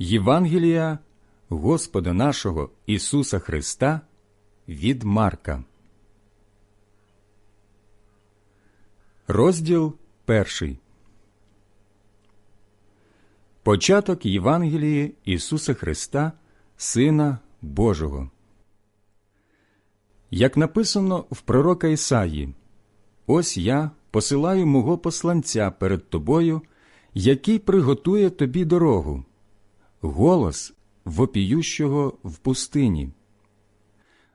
Євангелія Господа нашого Ісуса Христа від Марка. Розділ перший. Початок Євангелії Ісуса Христа, Сина Божого. Як написано в пророка Ісаї, ось я посилаю мого посланця перед тобою, який приготує тобі дорогу, голос вопіющого в пустині.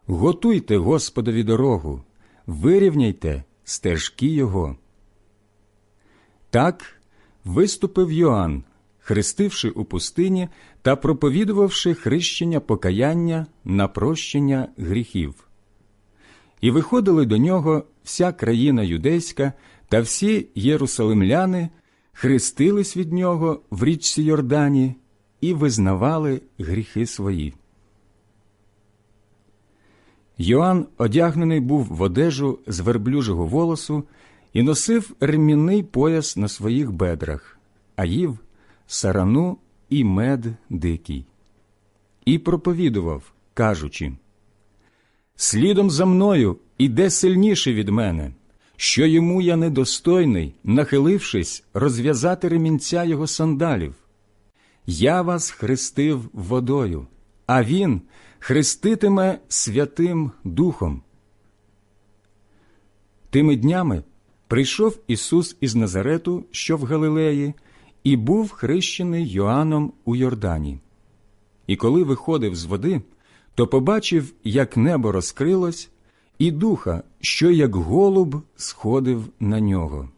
Готуйте Господові дорогу, вирівняйте стежки Його. Так виступив Йоанн, хрестивши у пустині та проповідувавши хрещення покаяння на прощення гріхів. І виходили до нього вся країна юдейська та всі єрусалимляни, хрестились від нього в річці Йордані і визнавали гріхи свої. Йоанн одягнений був в одежу з верблюжого волосу і носив ремінний пояс на своїх бедрах, а їв сарану і мед дикий. І проповідував, кажучи Слідом за мною іде сильніше від мене, що йому я недостойний, нахилившись, розв'язати ремінця його сандалів. Я вас хрестив водою, а він хреститиме Святим Духом. Тими днями прийшов Ісус із Назарету, що в Галилеї, і був хрещений Йоанном у Йордані. І коли виходив з води, то побачив, як небо розкрилось, і духа, що як голуб сходив на нього.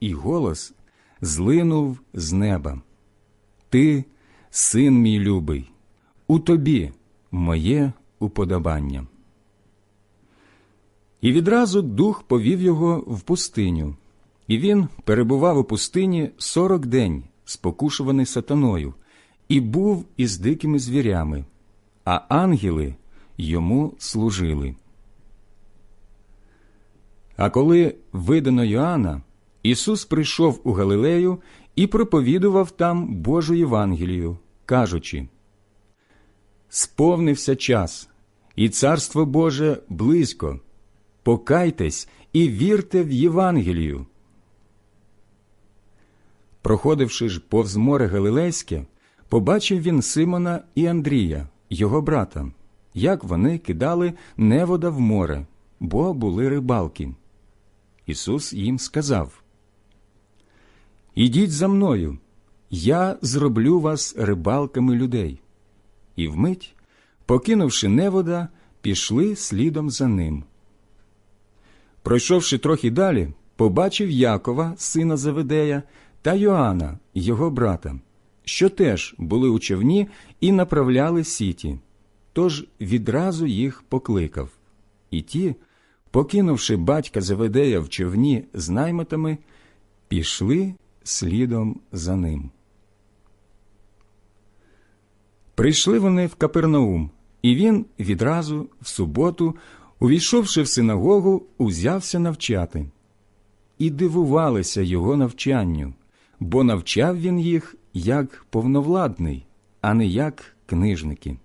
І голос злинув з неба. Ти, син мій любий, у тобі моє уподобання. І відразу дух повів його в пустиню, і він перебував у пустині сорок день, спокушуваний сатаною, і був із дикими звірями, а ангели йому служили. А коли видано Йоанна, Ісус прийшов у Галилею і проповідував там Божу Євангелію, кажучи Сповнився час, і Царство Боже близько. Покайтесь і вірте в Євангелію. Проходивши ж повз море Галилейське, побачив він Симона і Андрія, його брата, як вони кидали невода в море, бо були рибалки. Ісус їм сказав Ідіть за мною, я зроблю вас рибалками людей. І вмить, покинувши невода, пішли слідом за ним. Пройшовши трохи далі, побачив Якова, сина Заведея, та Йоанна, його брата, що теж були у човні і направляли сіті, тож відразу їх покликав. І ті, покинувши батька Заведея в човні з наймитами, пішли слідом за ним. Прийшли вони в Капернаум, і він відразу, в суботу, увійшовши в синагогу, узявся навчати. І дивувалися його навчанню, бо навчав він їх як повновладний, а не як книжники.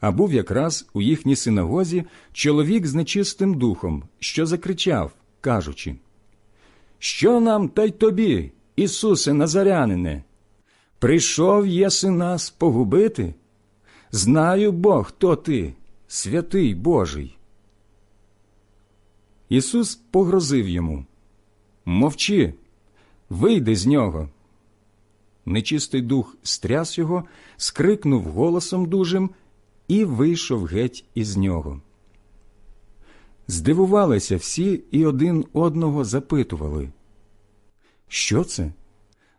А був якраз у їхній синагозі чоловік з нечистим духом, що закричав, кажучи Що нам та й тобі, Ісусе Назарянине? Прийшов єси нас погубити? Знаю бо, хто ти, святий Божий. Ісус погрозив йому Мовчи, вийди з нього. Нечистий дух стряс його, скрикнув голосом дужим і вийшов геть із нього. Здивувалися всі і один одного запитували, що це?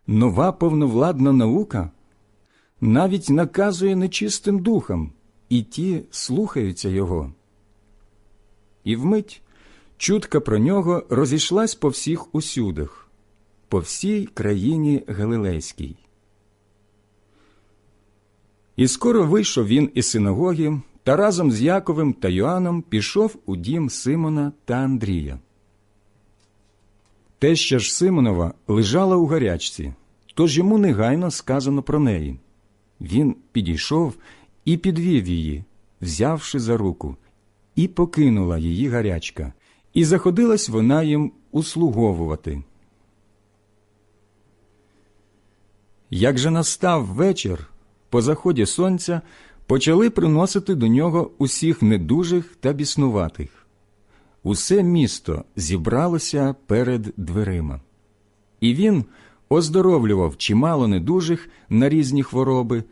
Нова повновладна наука навіть наказує нечистим духам, і ті слухаються його. І вмить чутка про нього розійшлась по всіх усюдах, по всій країні Галилейській. І скоро вийшов він із синагоги та разом з Яковим та Йоанном пішов у дім Симона та Андрія. Теща ж Симонова лежала у гарячці, тож йому негайно сказано про неї. Він підійшов і підвів її, взявши за руку, і покинула її гарячка, і заходилась вона їм услуговувати. Як же настав вечір, по заході сонця почали приносити до нього усіх недужих та біснуватих. Усе місто зібралося перед дверима. І він оздоровлював чимало недужих на різні хвороби,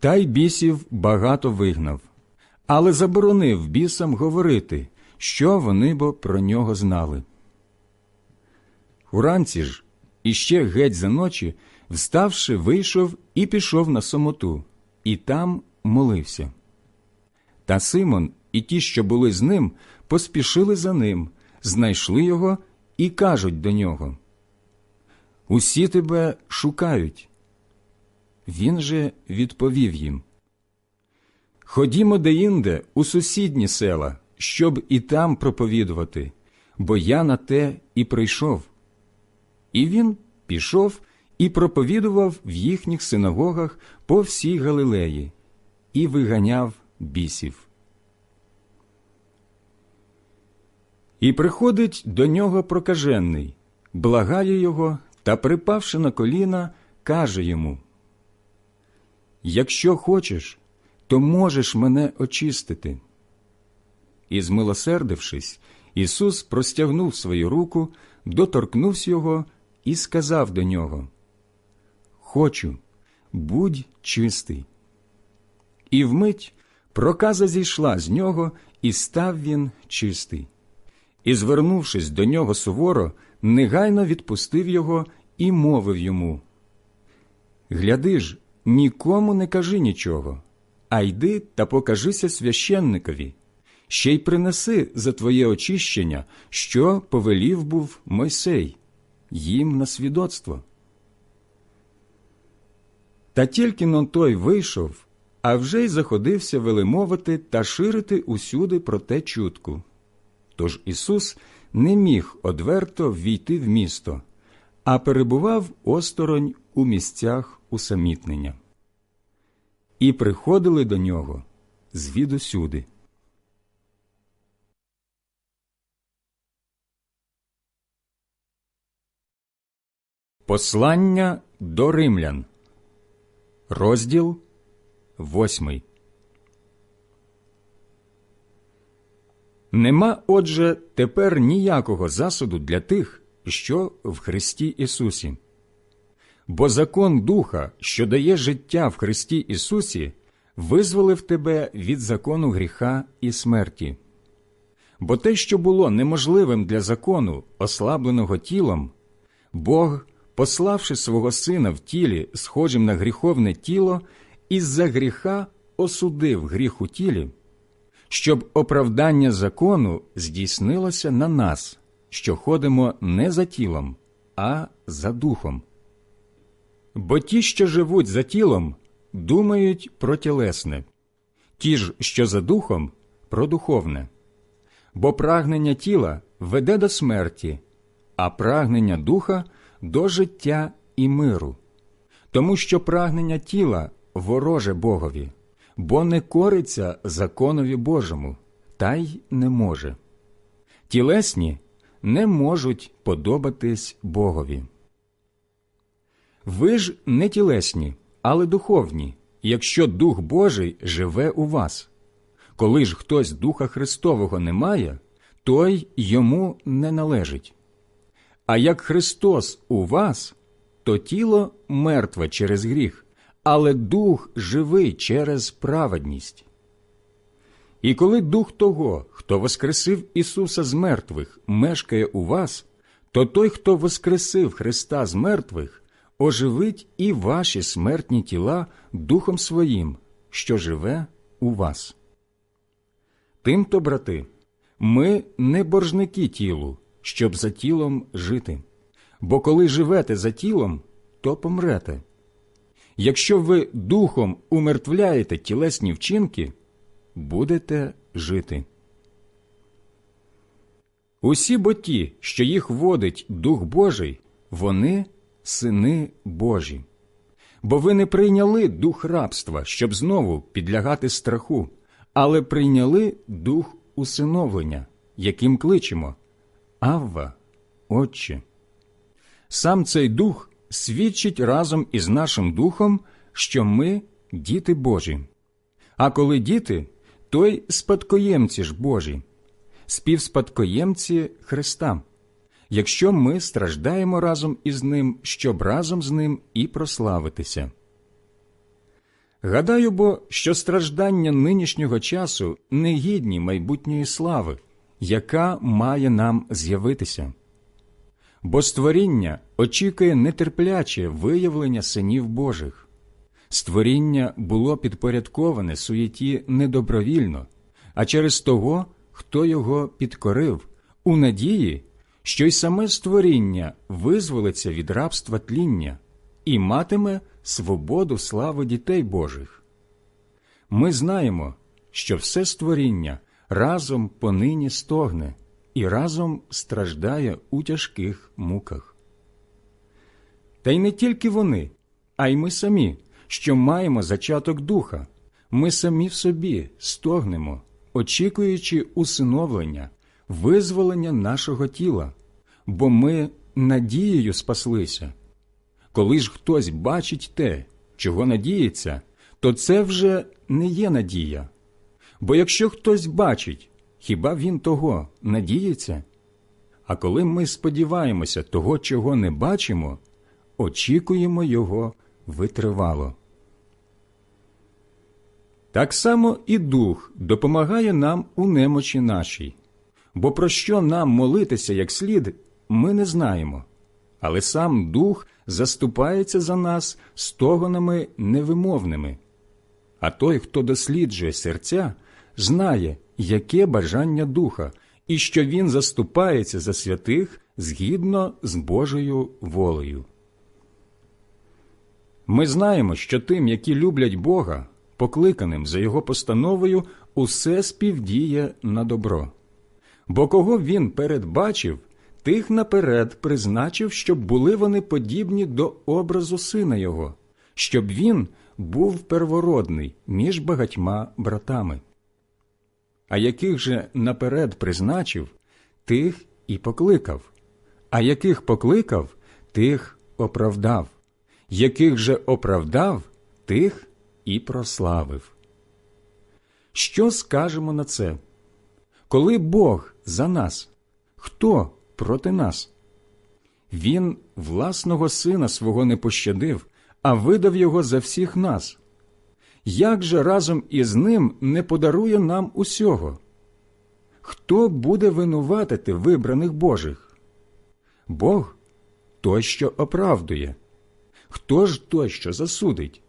та й бісів багато вигнав, але заборонив бісам говорити, що вони бо про нього знали. Уранці ж, іще геть за ночі, вставши, вийшов і пішов на самоту, і там молився. Та Симон і ті, що були з ним, поспішили за ним, знайшли його і кажуть до нього Усі тебе шукають. Він же відповів їм Ходімо деінде у сусідні села, щоб і там проповідувати, бо я на те і прийшов. І він пішов і проповідував в їхніх синагогах по всій Галилеї і виганяв бісів. І приходить до нього прокажений, благає його та, припавши на коліна, каже йому Якщо хочеш, то можеш мене очистити. І, змилосердившись, Ісус простягнув свою руку, доторкнувся його і сказав до нього Хочу, будь чистий. І вмить проказа зійшла з нього, і став він чистий. І, звернувшись до нього суворо, негайно відпустив його і мовив йому Гляди ж, нікому не кажи нічого, а йди та покажися священникові, ще й принеси за твоє очищення, що повелів був Мойсей, їм на свідоцтво. Та тільки но той вийшов, а вже й заходився велемовити та ширити усюди про те чутку. Тож Ісус не міг одверто ввійти в місто, а перебував осторонь у місцях усамітнення. І приходили до нього звідусюди. Послання до римлян, розділ восьмий. Нема, отже, тепер ніякого засуду для тих, що в Христі Ісусі. Бо закон Духа, що дає життя в Христі Ісусі, визволив тебе від закону гріха і смерті. Бо те, що було неможливим для закону, ослабленого тілом, Бог, пославши свого Сина в тілі, схожим на гріховне тіло, із-за гріха осудив гріх у тілі, щоб оправдання закону здійснилося на нас, що ходимо не за тілом, а за духом. Бо ті, що живуть за тілом, думають про тілесне, ті ж, що за духом, про духовне. Бо прагнення тіла веде до смерті, а прагнення духа до життя і миру, тому що прагнення тіла вороже Богові, бо не кориться законові Божому, та й не може. Тілесні не можуть подобатись Богові. Ви ж не тілесні, але духовні, якщо Дух Божий живе у вас. Коли ж хтось Духа Христового не має, той йому не належить. А як Христос у вас, то тіло мертве через гріх, але дух живий через праведність. І коли дух того, хто воскресив Ісуса з мертвих, мешкає у вас, то той, хто воскресив Христа з мертвих, оживить і ваші смертні тіла Духом Своїм, що живе у вас. Тимто, брати, ми не боржники тілу, щоб за тілом жити. Бо коли живете за тілом, то помрете. Якщо ви духом умертвляєте тілесні вчинки, будете жити. Усі бо ті, що їх водить Дух Божий, вони сини Божі. Бо ви не прийняли дух рабства, щоб знову підлягати страху, але прийняли дух усиновлення, яким кличемо Авва, Отче. Сам цей дух свідчить разом із нашим духом, що ми діти Божі. А коли діти, то й спадкоємці ж Божі, співспадкоємці Христа, якщо ми страждаємо разом із Ним, щоб разом з Ним і прославитися. Гадаю бо, що страждання нинішнього часу не гідні майбутньої слави, яка має нам з'явитися. Бо створіння очікує нетерпляче виявлення синів Божих. Створіння було підпорядковане суєті недобровільно, а через того, хто його підкорив, у надії, що й саме створіння визволиться від рабства тління і матиме свободу слави дітей Божих. Ми знаємо, що все створіння разом понині стогне і разом страждає у тяжких муках. Та й не тільки вони, а й ми самі, що маємо зачаток духа, ми самі в собі стогнемо, очікуючи усиновлення, визволення нашого тіла, бо ми надією спаслися. Коли ж хтось бачить те, чого надіється, то це вже не є надія. Бо якщо хтось бачить, хіба він того надіється? А коли ми сподіваємося того, чого не бачимо, очікуємо його витривало. Так само і дух допомагає нам у немочі нашій, бо про що нам молитися як слід, ми не знаємо, але сам дух заступається за нас стогонами невимовними. А той, хто досліджує серця, знає, яке бажання духа, і що він заступається за святих згідно з Божою волею. Ми знаємо, що тим, які люблять Бога, покликаним за Його постановою, усе співдіє на добро. Бо кого він передбачив, тих наперед призначив, щоб були вони подібні до образу сина Його, щоб він був первородний між багатьма братами. А яких же наперед призначив, тих і покликав, а яких покликав, тих оправдав, яких же оправдав, тих і прославив. Що скажемо на це? Коли Бог за нас, хто проти нас? Він власного сина свого не пощадив, а видав його за всіх нас. Як же разом із ним не подарує нам усього? Хто буде винуватити вибраних Божих? Бог той, що оправдує. Хто ж той, що засудить?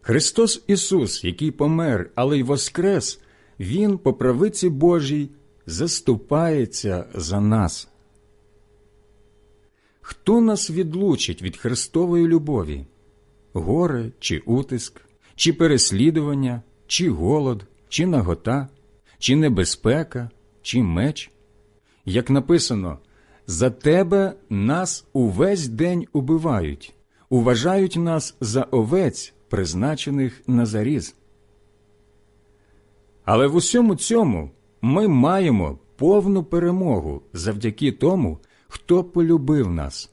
Христос Ісус, який помер, але й воскрес, Він по правиці Божій заступається за нас. Хто нас відлучить від Христової любові? Горе чи утиск, чи переслідування, чи голод, чи нагота, чи небезпека, чи меч? Як написано, за тебе нас увесь день убивають, уважають нас за овець, призначених на заріз. Але в усьому цьому ми маємо повну перемогу завдяки тому, хто полюбив нас.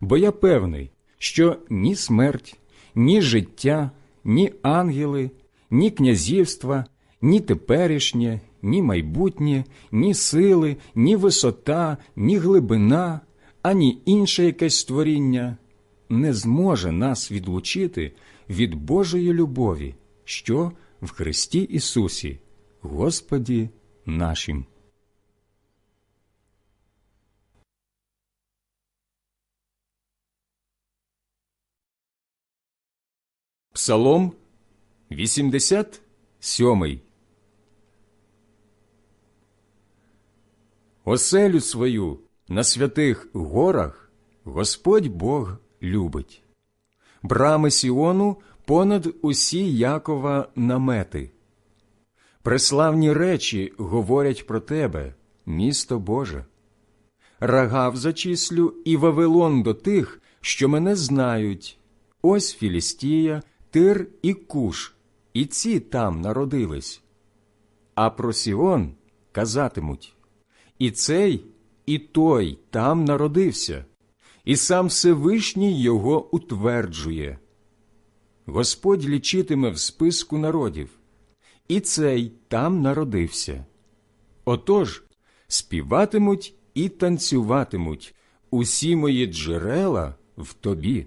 Бо я певний, що ні смерть, ні життя, ні ангели, ні князівства, ні теперішнє, ні майбутнє, ні сили, ні висота, ні глибина, ані інше якесь створіння не зможе нас відлучити від Божої любові, що в Христі Ісусі, Господі нашим. Псалом 87 Оселю свою на святих горах Господь Бог любить. Брами Сіону понад усі Якова намети. Преславні речі говорять про тебе, місто Боже. Рагав зачислю і Вавилон до тих, що мене знають. Ось Філістія, Тир і Куш, і ці там народились. А про Сіон казатимуть і цей, і той там народився, і сам Всевишній його утверджує. Господь лічитиме в списку народів, і цей там народився. Отож співатимуть і танцюватимуть усі мої джерела в тобі.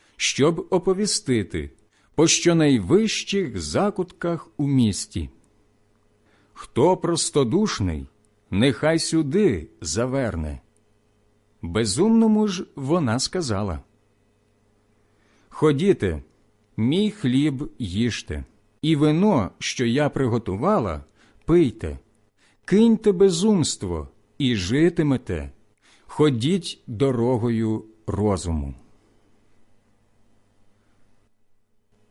щоб оповістити по щонайвищих закутках у місті. Хто простодушний, нехай сюди заверне. Безумному ж вона сказала Ходіте, мій хліб їжте, і вино, що я приготувала, пийте, киньте безумство і житимете, ходіть дорогою розуму.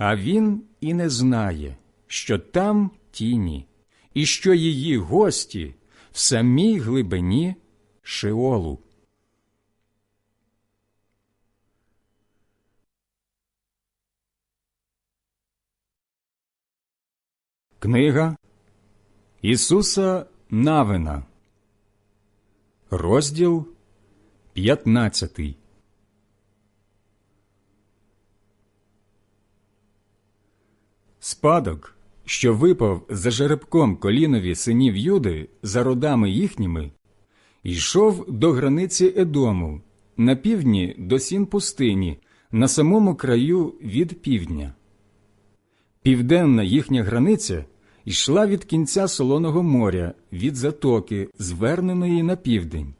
а він і не знає, що там тіні, і що її гості в самій глибині Шеолу. Книга Ісуса Навина, розділ п'ятнадцятий. Спадок, що випав за жеребком колінові синів Юди за родами їхніми, йшов до границі Едому, на півдні до сін пустині, на самому краю від півдня. Південна їхня границя йшла від кінця Солоного моря, від затоки, зверненої на південь,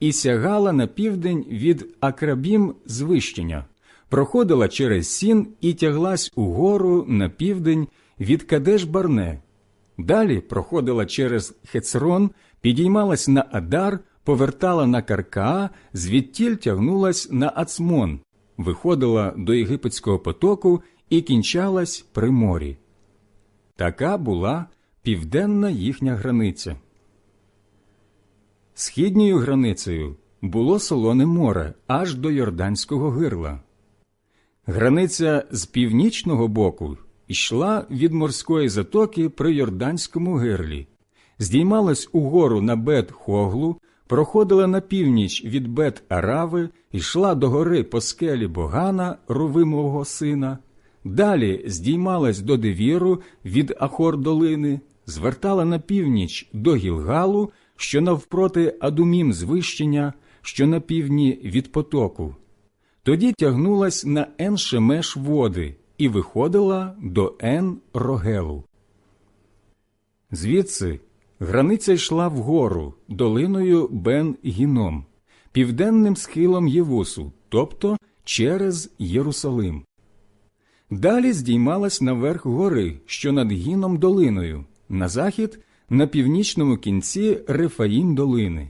і сягала на південь від Акрабім звищення проходила через сін і тяглась угору на південь від Кадеш Барне. Далі проходила через Хецрон, підіймалась на Адар, повертала на Каркаа, звідтіль тягнулась на Ацмон, виходила до єгипетського потоку і кінчалась при морі. Така була південна їхня границя. Східньою границею було солоне море аж до Йорданського гирла. Границя з північного боку йшла від морської затоки при Йорданському гирлі, здіймалась угору на бет Хоглу, проходила на північ від бет Арави, йшла до гори по скелі Богана, Ровимового сина, далі здіймалась до Девіру від Ахор долини, звертала на північ до Гілгалу, що навпроти Адумім звищення, що на півдні від потоку. Тоді тягнулась на Ен-Шемеш води і виходила до Ен-Рогелу. Звідси границя йшла вгору долиною Бен-Гіном, південним схилом Євусу, тобто через Єрусалим. Далі здіймалась наверх гори, що над Гіном долиною, на захід на північному кінці Рефаїм долини.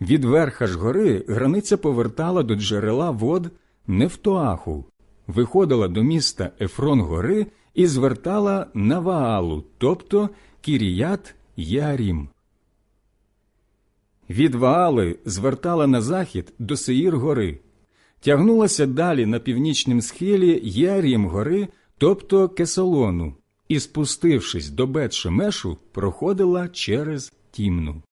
Від верха ж гори границя повертала до джерела вод Нефтоаху, виходила до міста Ефрон гори і звертала на Ваалу, тобто Кіріят Ярім. Від Ваали звертала на захід до Сеїр гори, тягнулася далі на північнім схилі Ярім гори, тобто Кесолону, і, спустившись до Бет-Шемешу, проходила через Тімну.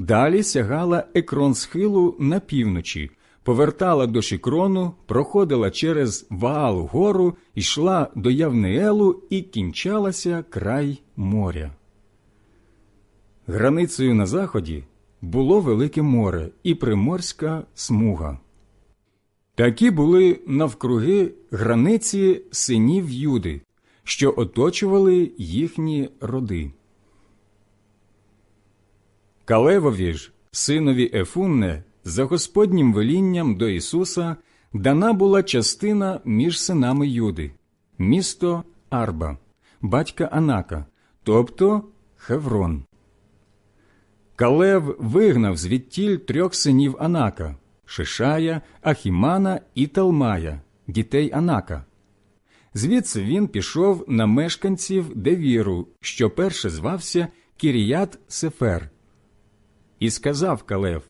Далі сягала екрон схилу на півночі, повертала до Шікрону, проходила через Ваал гору, йшла до Явнеелу і кінчалася край моря. Границею на заході було Велике море і приморська смуга. Такі були навкруги границі синів Юди, що оточували їхні роди. Калевові ж, синові Ефунне, за Господнім велінням до Ісуса дана була частина між синами Юди, місто Арба, батька Анака, тобто Хеврон. Калев вигнав звідтіль трьох синів Анака Шишая, Ахімана і Талмая, дітей Анака. Звідси він пішов на мешканців Девіру, що перше звався Кіріят Сефер. І сказав Калев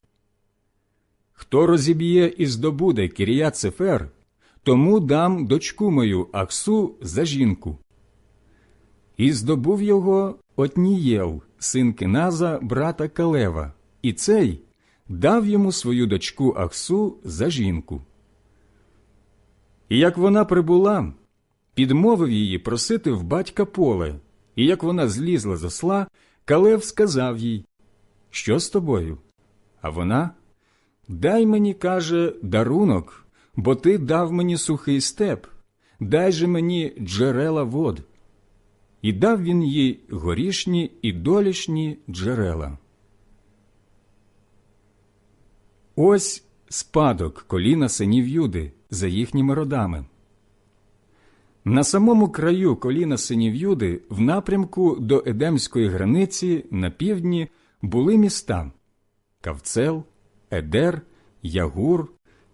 Хто розіб'є і здобуде Кіріят Сефер, тому дам дочку мою Аксу за жінку. І здобув його Отнієл, син Кеназа, брата Калева, і цей дав йому свою дочку Ахсу за жінку. І як вона прибула, підмовив її просити в батька поле, і як вона злізла з осла, Калев сказав їй Що з тобою? А вона Дай мені, каже, дарунок, бо ти дав мені сухий степ, дай же мені джерела вод. І дав він їй горішні і долішні джерела. Ось спадок коліна синів Юди за їхніми родами. На самому краю коліна синів Юди в напрямку до Едемської границі на півдні були міста. Кавцел, Едер, Ягур,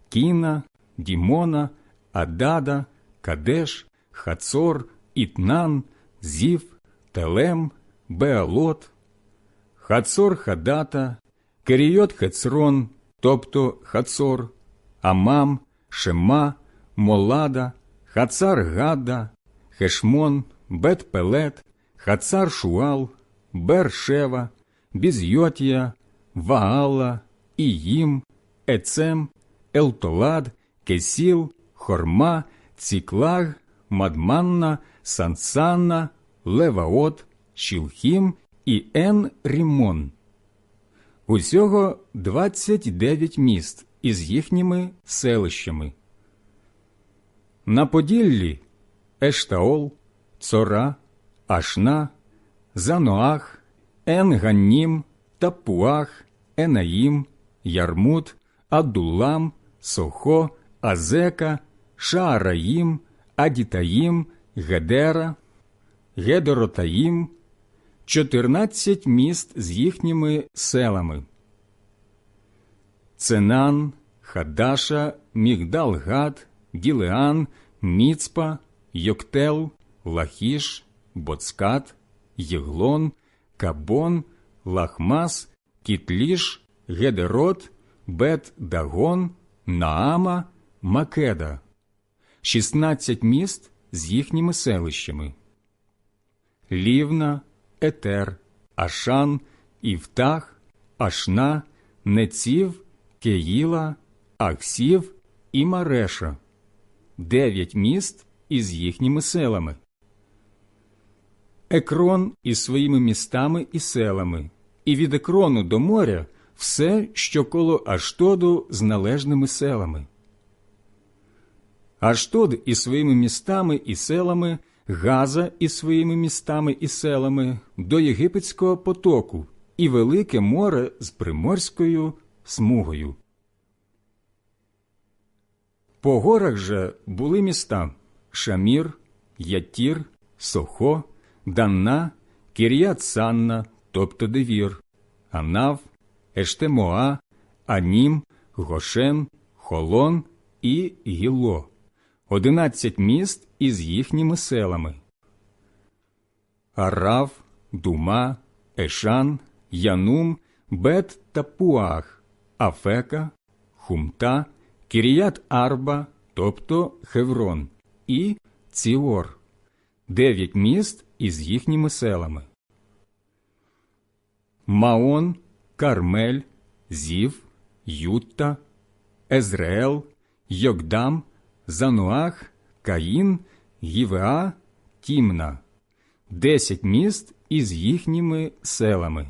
Кіна, Дімона, Адада, Кадеш, Хацор, Ітнан, Зів, Телем, Беалот, Хацор Хадата, Керійот Хецрон, тобто Хацор, Амам, Шема, Молада, Хацар Гада, Хешмон, Бет Пелет, Хацар Шуал, Бершева, Бізйотія, Ваала, Іїм, Ецем, Елтолад, Кесіл, Хорма, Ціклаг, Мадманна, Сансанна, Леваот, Шілхім і Ен Рімон. Усього 29 міст із їхніми селищами. На Поділлі Ештаол, Цора, Ашна, Заноах, Ен-Ганнім, Тапуах, Енаїм, Ярмут, Адулам, Сохо, Азека, Шаараїм, Адітаїм, Гедера, Гедоротаїм, 14 міст з їхніми селами. Ценан, Хадаша, Мігдалгад, Ділеан, Міцпа, Йоктел, Лахіш, Боцкат, Єглон, Кабон, Лахмас, Кітліш, Гедерот, Бет Дагон, Наама, Македа, 16 міст з їхніми селищами. Лівна, Етер, Ашан, Івтах, Ашна, Неців, Кеїла, Аксів і Мареша, дев'ять міст із їхніми селами. Екрон із своїми містами і селами, і від Екрону до моря все, що коло Аштоду з належними селами. Аштод із своїми містами і селами, Газа із своїми містами і селами до Єгипетського потоку і Велике море з приморською смугою. По горах же були міста Шамір, Ятір, Сохо, Данна, Кір'ят Санна, тобто Девір, Анав, Ештемоа, Анім, Гошен, Холон і Гіло. Одинадцять міст із їхніми селами. Арав, Дума, Ешан, Янум, Бет та Пуах, Афека, Хумта, Кіріят Арба, тобто Хеврон, і Ціор, дев'ять міст із їхніми селами. Маон, Кармель, Зів, Ютта, Езреел, Йокдам, Зануах, Каїн, Гівеа, Тімна, десять міст із їхніми селами.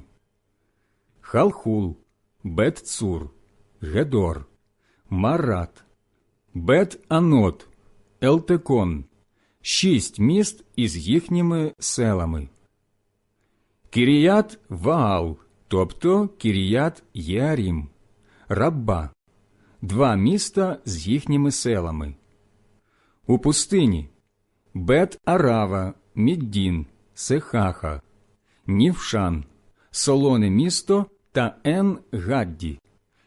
Халхул, Бет-Цур, Гедор, Марат, Бет-Анот, Елтекон, шість міст із їхніми селами. Кіріят Ваал, тобто Кіріят Єарім, Рабба, два міста з їхніми селами. У пустині Бет Арава, Міддін, Сехаха, Нівшан, Солоне місто та Ен Гадді,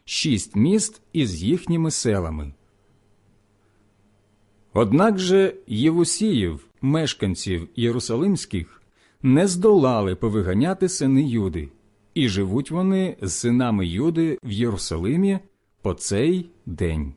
шість міст із їхніми селами. Однак же Євусіїв, мешканців Єрусалимських, не здолали повиганяти сини Юди, і живуть вони з синами Юди в Єрусалимі по цей день.